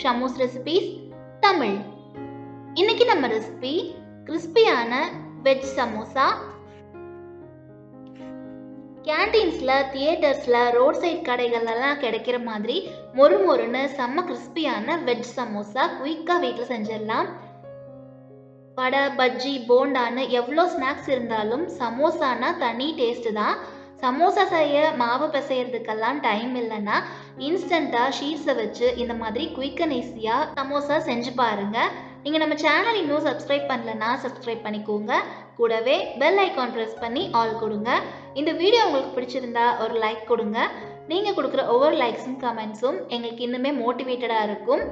ஷமோஸ் recipes Tamil. இன்னைக்கு நம்ம recipe கிறிஸ்பியான வெஜ் சமோசா கேன்டீன்ஸில் தியேட்டர்ஸில் ரோட் சைட் கடைகள்லாம் கிடைக்கிற மாதிரி மொறு மொறுன்னு செம்ம கிறிஸ்பியான வெஜ் சமோசா குயிக்காக வீட்டில் செஞ்சிடலாம். வடை பஜ்ஜி போண்டான்னு எவ்வளோ ஸ்நாக்ஸ் இருந்தாலும் சமோசானா தனி டேஸ்ட்டு தான். சமோசா செய்ய மாவு பிசையறதுக்கெல்லாம் டைம் இல்லைன்னா இன்ஸ்டண்ட்டாக ஷீட்ஸை வச்சு இந்த மாதிரி குயிக் அண்ட் ஈஸியாக சமோசா செஞ்சு பாருங்கள் நீங்கள் நம்ம சேனல் இன்னும் சப்ஸ்கிரைப் பண்ணலன்னா சப்ஸ்கிரைப் பண்ணிக்கோங்க. கூடவே பெல் ஐக்கான் ப்ரெஸ் பண்ணி ஆல் கொடுங்க. இந்த வீடியோ உங்களுக்கு பிடிச்சிருந்தா ஒரு லைக் கொடுங்க. நீங்கள் கொடுக்குற ஒவ்வொரு லைக்ஸும் கமெண்ட்ஸும் எங்களுக்கு இன்னுமே மோட்டிவேட்டடாக இருக்கும்.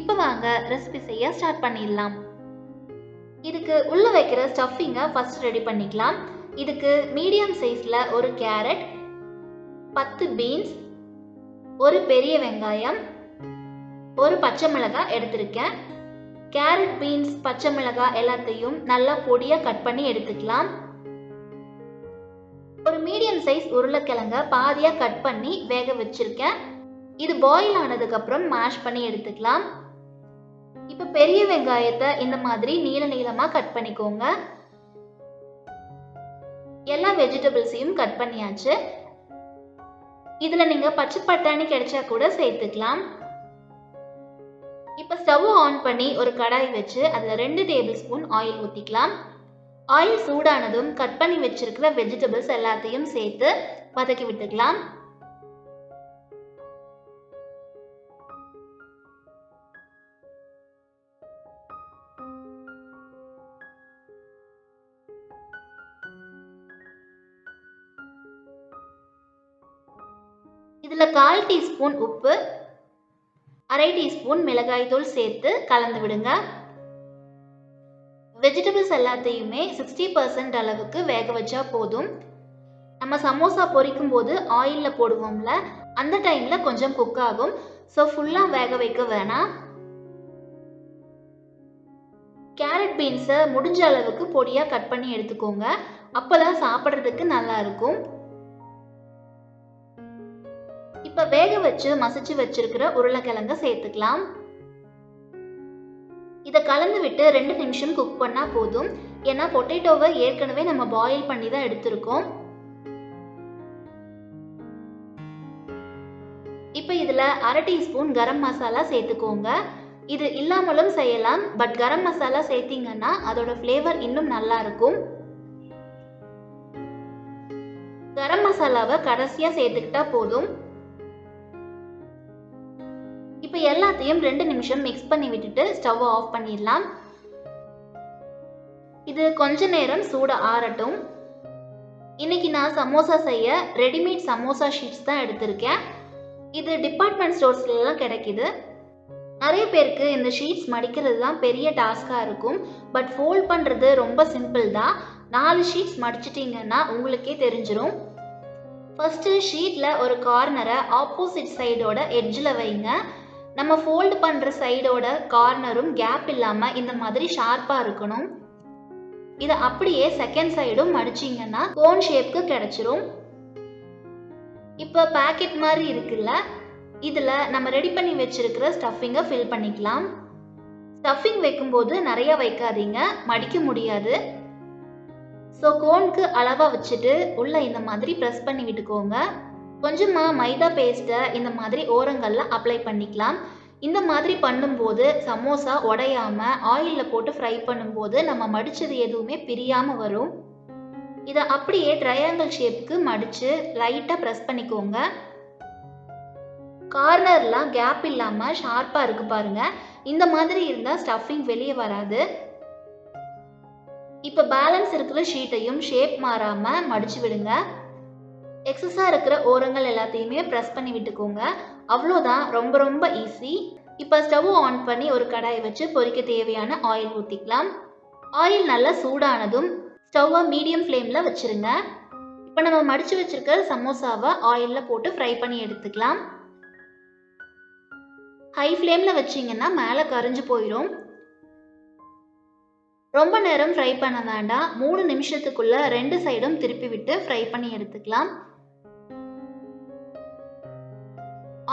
இப்போ வாங்க ரெசிபி செய்ய ஸ்டார்ட் பண்ணிடலாம். இதுக்கு உள்ளே வைக்கிற ஸ்டஃபிங்கை ஃபஸ்ட் ரெடி பண்ணிக்கலாம். இதுக்கு மீடியம் சைஸில் ஒரு கேரட் பத்து பீன்ஸ் ஒரு பெரிய வெங்காயம் ஒரு பச்சை மிளகாய் எடுத்திருக்கேன். கேரட் பீன்ஸ் பச்சை மிளகாய் எல்லாத்தையும் நல்லா பொடியாக கட் பண்ணி எடுத்துக்கலாம். ஒரு மீடியம் சைஸ் உருளைக்கிழங்க பாதியாக கட் பண்ணி வேக வச்சிருக்கேன். இது பாயில் ஆனதுக்கப்புறம் மேஷ் பண்ணி எடுத்துக்கலாம். இப்போ பெரிய வெங்காயத்தை இந்த மாதிரி நீள நீளமாக கட் பண்ணிக்கோங்க. எல்லா வெஜிடபிள்ஸையும் கட் பண்ணியாச்சு. இதில் நீங்கள் பச்சை பட்டாணி கிடைச்சா கூட சேர்த்துக்கலாம். இப்போ ஸ்டவ் ஆன் பண்ணி ஒரு கடாய் வச்சு அதில் ரெண்டு டேபிள் ஸ்பூன் ஆயில் ஊற்றிக்கலாம் ஆயில் சூடானதும் கட் பண்ணி வச்சிருக்கிற வெஜிடபிள்ஸ் எல்லாத்தையும் சேர்த்து வதக்கி விட்டுக்கலாம். இதில் கால் டீஸ்பூன் உப்பு அரை டீஸ்பூன் மிளகாய் தூள் சேர்த்து கலந்து விடுங்க. வெஜிடபிள்ஸ் எல்லாத்தையுமே சிக்ஸ்டி பர்சன்ட் அளவுக்கு வேக வச்சா போதும். நம்ம சமோசா பொரிக்கும் போது ஆயிலில் போடுவோம்ல அந்த டைமில் கொஞ்சம் குக் ஆகும். ஸோ ஃபுல்லாக வேக வைக்க வேணாம். கேரட் பீன்ஸை முடிஞ்ச அளவுக்கு பொடியாக கட் பண்ணி எடுத்துக்கோங்க. அப்போ தான் சாப்பிட்றதுக்கு நல்லா வேக வச்சு மசிச்சு வச்சிருக்கிற உருளைக்கிழங்க சேர்த்துக்கலாம். இதை கலந்து விட்டு ரெண்டு நிமிஷம் குக் பண்ணால் போதும். ஏன்னா பொட்டேட்டோவை ஏற்கனவே நம்ம பாயில் பண்ணி தான் எடுத்திருக்கோம். இப்போ இதில் அரை டீஸ்பூன் கரம் மசாலா சேர்த்துக்கோங்க. இது இல்லாமலும் செய்யலாம் பட் கரம் மசாலா சேர்த்தீங்கன்னா அதோட ஃப்ளேவர் இன்னும் நல்லா இருக்கும். கரம் மசாலாவை கடைசியாக சேர்த்துக்கிட்டா போதும். இப்போ எல்லாத்தையும் ரெண்டு நிமிஷம் மிக்ஸ் பண்ணி விட்டுட்டு ஸ்டவ் ஆஃப் பண்ணிடலாம். இது கொஞ்ச நேரம் சூட ஆறட்டும். இன்னைக்கு நான் சமோசா செய்ய ரெடிமேட் சமோசா ஷீட்ஸ் தான் எடுத்திருக்கேன். இது டிபார்ட்மெண்ட் ஸ்டோர்ஸ்லாம் கிடைக்குது. நிறைய பேருக்கு இந்த ஷீட்ஸ் மடிக்கிறது தான் பெரிய டாஸ்காக இருக்கும். பட் ஃபோல்ட் பண்ணுறது ரொம்ப சிம்பிள் தான். நாலு ஷீட்ஸ் மடிச்சிட்டிங்கன்னா உங்களுக்கே தெரிஞ்சிடும் ஃபஸ்ட்டு ஷீட்டில் ஒரு கார்னரை ஆப்போசிட் சைடோட எட்ஜில் வைங்க. நம்ம ஃபோல்டு பண்ணுற சைடோட கார்னரும் கேப் இல்லாமல் இந்த மாதிரி ஷார்ப்பாக இருக்கணும். இதை அப்படியே செகண்ட் சைடும் மடிச்சிங்கன்னா கோன் ஷேப்க்கு கிடச்சிரும். இப்போ பேக்கெட் மாதிரி இருக்குல்ல இதில் நம்ம ரெடி பண்ணி வச்சிருக்கிற ஸ்டஃபிங்கை ஃபில் பண்ணிக்கலாம். ஸ்டஃபிங் வைக்கும்போது நிறைய வைக்காதீங்க மடிக்க முடியாது. ஸோ கோனுக்கு அளவாக வச்சுட்டு உள்ளே இந்த மாதிரி ப்ரெஸ் பண்ணி விட்டுக்கோங்க. கொஞ்சமாக மைதா பேஸ்ட்டை இந்த மாதிரி ஓரங்களில் அப்ளை பண்ணிக்கலாம். இந்த மாதிரி பண்ணும்போது சமோசா உடையாமல் ஆயிலில் போட்டு ஃப்ரை பண்ணும்போது நம்ம மடித்தது எதுவுமே பிரியாமல் வரும். இதை அப்படியே ட்ரையாங்கிள் ஷேப்புக்கு மடித்து லைட்டாக ப்ரெஸ் பண்ணிக்கோங்க. கார்னர்லாம் கேப் இல்லாமல் ஷார்ப்பாக இருக்கு பாருங்க. இந்த மாதிரி இருந்தால் ஸ்டஃபிங் வெளியே வராது. இப்போ பேலன்ஸ் இருக்கிற ஷீட்டையும் ஷேப் மாறாமல் மடிச்சு விடுங்க. எக்ஸஸாக இருக்கிற ஓரங்கள் எல்லாத்தையுமே ப்ரெஸ் பண்ணி விட்டுக்கோங்க. அவ்வளோதான் ரொம்ப ரொம்ப ஈஸி இப்போ ஸ்டவ் ஆன் பண்ணி ஒரு கடாயை வச்சு பொரிக்க தேவையான ஆயில் ஊற்றிக்கலாம் ஆயில் நல்லா சூடானதும் ஸ்டவ்வை மீடியம் ஃப்ளேமில் வச்சுருங்க. இப்போ நம்ம மடித்து வச்சுருக்க சமோசாவை ஆயிலில் போட்டு ஃப்ரை பண்ணி எடுத்துக்கலாம். ஹை ஃப்ளேமில் வச்சிங்கன்னா மேலே கரைஞ்சி போயிடும் ரொம்ப நேரம் ஃப்ரை பண்ண வேண்டாம். மூணு நிமிஷத்துக்குள்ளே ரெண்டு சைடும் திருப்பி விட்டு ஃப்ரை பண்ணி எடுத்துக்கலாம்.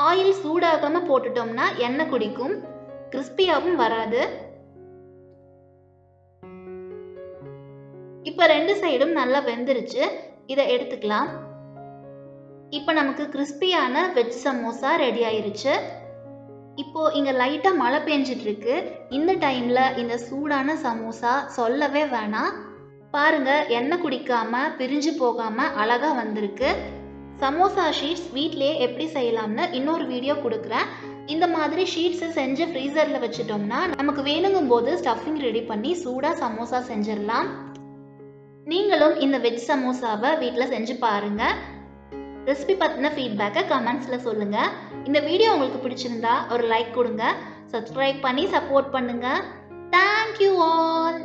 ஆயில் சூடாகாமல் போட்டுட்டோம்னா எண்ணெய் குடிக்கும். கிறிஸ்பியாகவும் வராது. இப்போ ரெண்டு சைடும் நல்லா வெந்துருச்சு. இதை எடுத்துக்கலாம். இப்போ நமக்கு கிறிஸ்பியான வெஜ் சமோசா ரெடி ஆயிருச்சு. இப்போ இங்கே லைட்டாக மழை பெஞ்சிட்டு இருக்கு இந்த டைம்ல இந்த சூடான சமோசா சொல்லவே வேணாம். பாருங்க எண்ணெய் குடிக்காம பிரிஞ்சு போகாம அழகா வந்திருக்கு. சமோசா ஷீட்ஸ் வீட்லேயே எப்படி செய்யலாம்னு இன்னொரு வீடியோ கொடுக்குறேன். இந்த மாதிரி ஷீட்ஸை செஞ்சு ஃப்ரீசரில் வச்சுட்டோம்னா நமக்கு வேணுங்கும் போது ஸ்டஃபிங் ரெடி பண்ணி சூடாக சமோசா செஞ்சிடலாம். நீங்களும் இந்த வெஜ் சமோசாவை வீட்டில் செஞ்சு பாருங்கள் ரெசிபி பற்றின ஃபீட்பேக்கை கமெண்ட்ஸில் சொல்லுங்கள் இந்த வீடியோ உங்களுக்கு பிடிச்சிருந்தா ஒரு லைக் கொடுங்க. சப்ஸ்கிரைப் பண்ணி சப்போர்ட் பண்ணுங்கள் தேங்க்யூ ஆல்